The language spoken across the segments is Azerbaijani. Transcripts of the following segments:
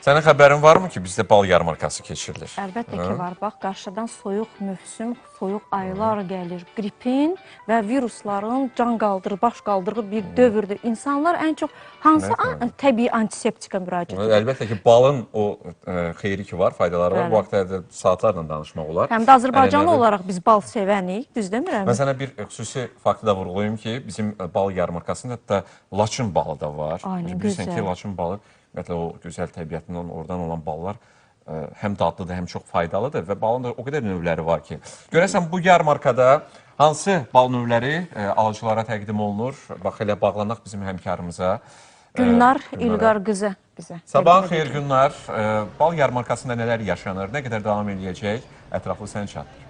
Sənin xəbərin varmı ki, bizdə bal yarmarkası keçirilir? Əlbəttə Hə? ki, var. Bax, qarşıdan soyuq mövsüm, soyuq aylar gəlir. Qripin və virusların can qaldırı, baş qaldırğı bir dövrdür. İnsanlar ən çox hansı an təbii antiseptika müraciət edir? Əlbəttə ki, balın o ə, xeyri ki var, faydaları var. Bəli. Bu haqda saatlarla danışmaq olar. Həm də Azərbaycanlı Ənənəvi- olaraq biz bal sevənik, düz demirəm? Mən sənə bir e, xüsusi faktı da vurğulayım ki, bizim e, bal yarmarkasında hətta Laçın balı da var. Aynen, Bilirsən gözəl. ki, Laçın balı ümumiyyətlə o gözəl təbiətindən oradan olan ballar ə, həm dadlıdır, həm çox faydalıdır və balın da o qədər növləri var ki. Görəsən bu yarmarkada hansı bal növləri ə, alıcılara təqdim olunur? Bax elə bağlanaq bizim həmkarımıza. Ə, Gülnar. İlqar qızı bizə. Təqdim xeyir. Ə, Bal yarmarkasında nələr yaşanır? Nə qədər davam eləyəcək? Ətraflı sən çatdır.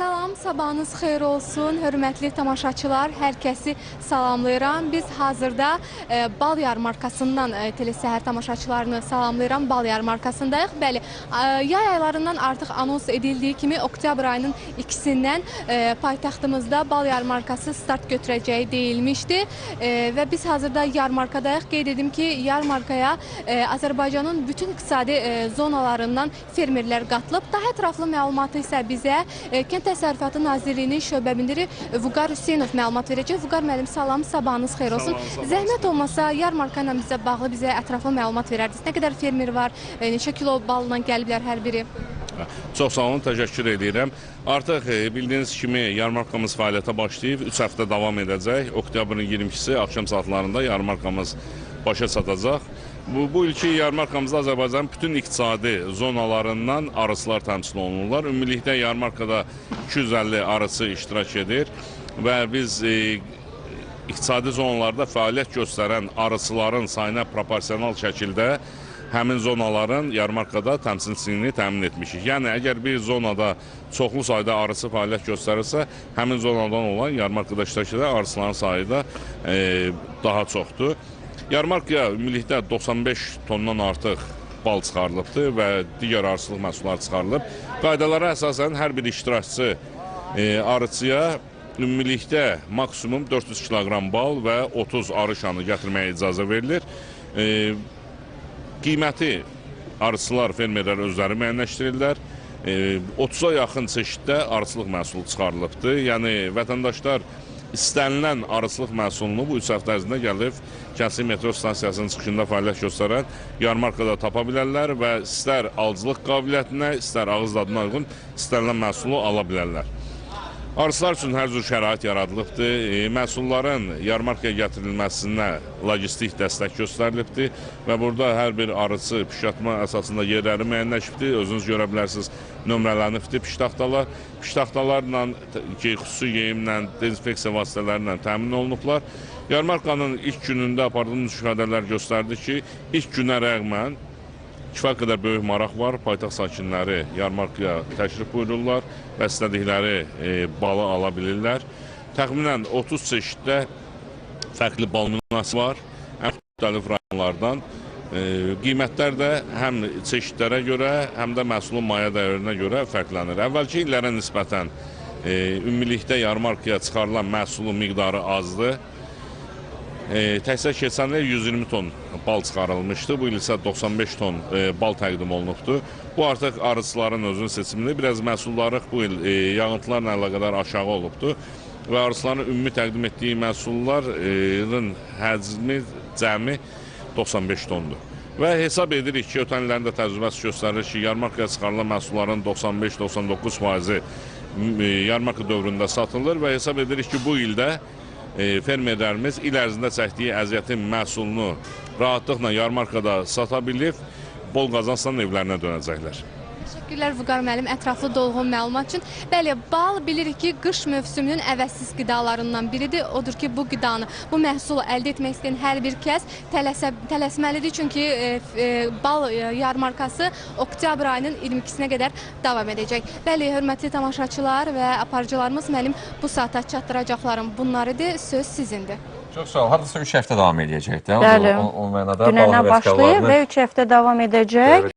Salam, sabahınız xeyir olsun. Hörmətli tamaşaçılar, hər kəsi salamlayıram. Biz hazırda e, Bal yarmarkasından e, telesəhər tamaşaçılarını salamlayıram. Bal yarmarkasındayıq. Bəli, e, yay aylarından artıq anons edildiyi kimi oktyabr ayının ikisindən e, paytaxtımızda Bal yarmarkası start götürəcəyi deyilmişdi. E, və biz hazırda yarmarkadayıq. Qeyd edim ki, yarmarkaya e, Azərbaycanın bütün iqtisadi e, zonalarından fermerlər qatılıb. Daha ətraflı məlumatı isə bizə e, Kənd Təsərrüfatı Nazirliyinin şöbə müdiri Vüqar Hüseynov məlumat verəcək. Vüqar müəllim, salam, sabahınız xeyir olsun. Salam, sabahınız Zəhmət olmasa yarmarka ilə bizə bağlı bizə ətraflı məlumat verərdiniz. Nə qədər fermer var, e, neçə kilo balla gəliblər hər biri? Çox sağ olun, təşəkkür edirəm. Artıq e, bildiyiniz kimi yarmarkamız fəaliyyətə başlayıb, 3 həftə davam edəcək. Oktyabrın 22-si axşam saatlarında yarmarkamız başa çatacaq. Bu, bu ilki yarmarkamızda Azərbaycanın bütün iqtisadi zonalarından arıçılar təmsil olunurlar. Ümumilikdə yarmarkada 250 arıçı iştirak edir və biz e, iqtisadi zonalarda fəaliyyət göstərən arıçıların sayına proporsional şəkildə həmin zonaların yarmarkada təmsilçiliyini təmin etmişik. Yəni əgər bir zonada çoxlu sayda arıçı fəaliyyət göstərirsə, həmin zonadan olan yarmarkada iştirak edən arıçıların sayı da e, daha çoxdur. Yarmarkaya ümumilikdə 95 tondan artıq bal çıxarılıbdır və digər arıçılıq məhsulları çıxarılıb. Qaydalara əsasən hər bir iştirakçı e, arıçıya ümumilikdə maksimum 400 kiloqram bal və 30 arı şanı gətirməyə icazə verilir. E, qiyməti arıçılar, fermerlər özləri müəyyənləşdirirlər. E, 30-a yaxın çeşiddə arıçılıq məhsulu çıxarılıbdır. Yəni vətəndaşlar istənilən arıçılıq məhsulunu bu 3 həftə ərzində gəlib Kəsim metro stansiyasının çıxışında fəaliyyət göstərən yarmarkada tapa bilərlər və istər alıcılıq qabiliyyətinə, istər ağız dadına uyğun istənilən məhsulu ala bilərlər. Arıçılar üçün hər cür şərait yaradılıbdır. E, məhsulların yarmarkaya gətirilməsinə logistik dəstək göstərilibdir və burada hər bir arıçı pişatma əsasında yerləri müəyyənləşibdir. Özünüz görə bilərsiniz, nömrələnibdir piştaxtalar. Piştaxtalarla ki, xüsusi geyimlə, dezinfeksiya vasitələri ilə təmin olunublar. Yarmarkanın ilk günündə apardığımız müşahidələr göstərdi ki, ilk günə rəğmən kifayət qədər böyük maraq var. Paytaxt sakinləri yarmarkaya təşrif buyururlar və istədikləri e, balı ala bilirlər. Təxminən 30 çeşiddə fərqli bal nümunəsi var. Həm müxtəlif rayonlardan. E, qiymətlər də həm çeşidlərə görə, həm də məhsulun maya dəyərinə görə fərqlənir. Əvvəlki illərə nisbətən e, ümumilikdə yarmarkaya çıxarılan məhsulun miqdarı azdır. E, təkcə keçən il 120 ton bal çıxarılmışdı. Bu il isə 95 ton e, bal təqdim olunubdur. Bu artıq arıçıların özünün seçimidir. Biraz məhsulları bu il e, yağıntılarla əlaqədar aşağı olubdur və arıçıların ümumi təqdim etdiyi məhsulların həcmi cəmi 95 tondur. Və hesab edirik ki, ötən illərin də təcrübəsi göstərir ki, yarmarkaya çıxarılan məhsulların 95-99 faizi e, yarmarka dövründə satılır və hesab edirik ki, bu ildə e, fermerlərimiz il ərzində çəkdiyi əziyyətin məhsulunu rahatlıqla yarmarkada sata bilib, bol qazancla evlərinə dönəcəklər. Təşəkkürlər Vüqar müəllim ətraflı dolğun məlumat üçün. Bəli, bal bilirik ki, qış mövsümünün əvəzsiz qidalarından biridir. Odur ki, bu qidanı, bu məhsulu əldə etmək istəyən hər bir kəs tələsə, tələsməlidir. Çünki e, e, bal e, yarmarkası oktyabr ayının 22-sinə qədər davam edəcək. Bəli, hörmətli tamaşaçılar və aparıcılarımız müəllim bu saata çatdıracaqlarım bunlar idi. Söz sizindir. Çox sağ ol. Hardasa 3 həftə davam eləyəcək də. Bəli. O, o, o mənada Dünənə bal başlayır və 3 həftə davam edəcək. Evet.